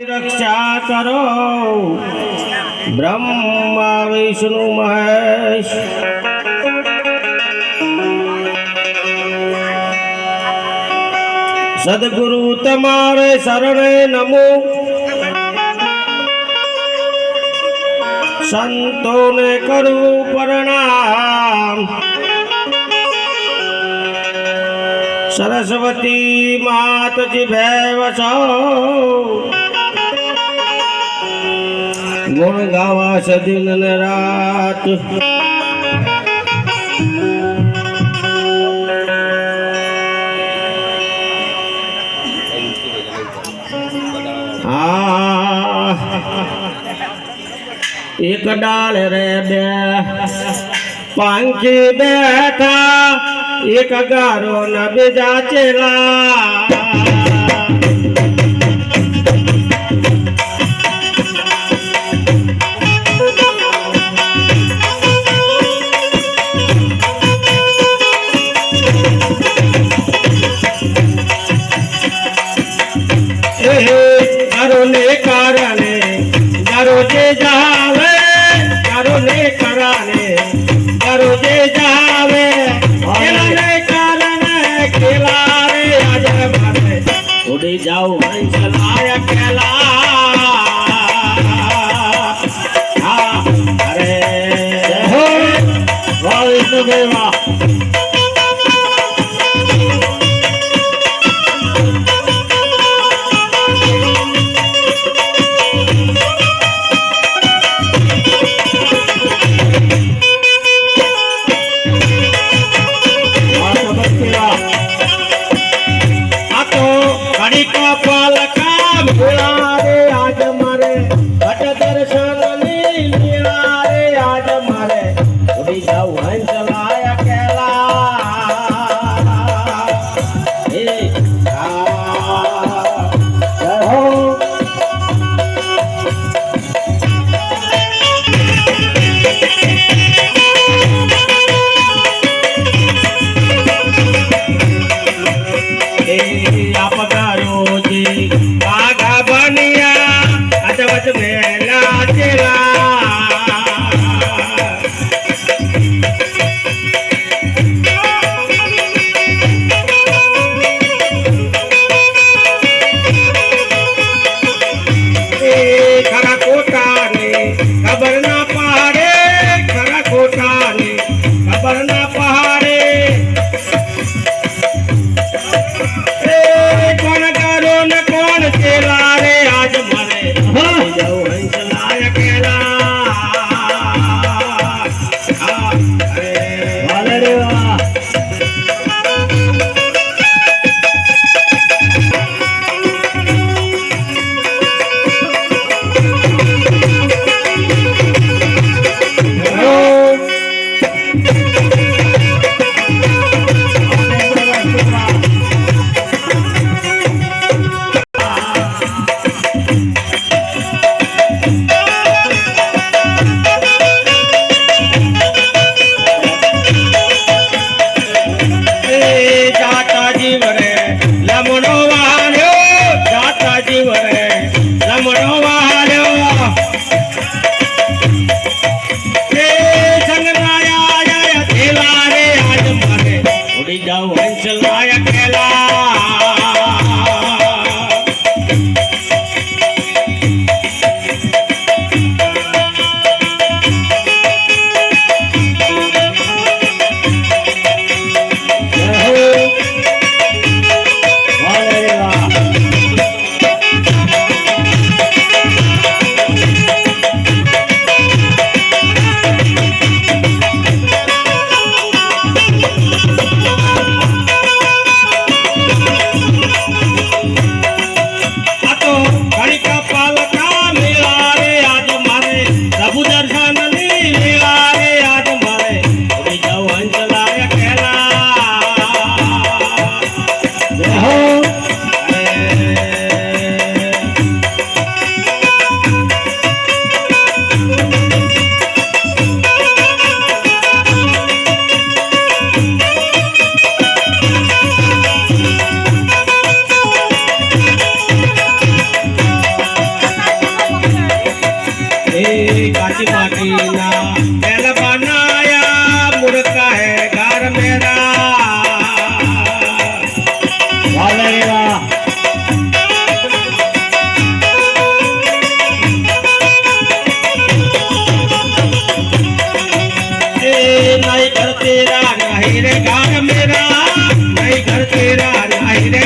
રક્ષા કરો બ્રહ્મા વિષ્ણુ મહેશ સદગુરુ તમારે શરણે નમો સંતોને કરું પ્રણામ સરસ્વતી માતજી ભેવ છે गुण गावा सदिन न रात एक डाल रे बे, पंखी बैठा, एक गारो न बिजा चला ઉડી જાઉં હંસલાય હા અરે. હો વાળી ಯಾವಂತವ तेरा नाही रे गार मेरा नाही घर तेरा नाही रे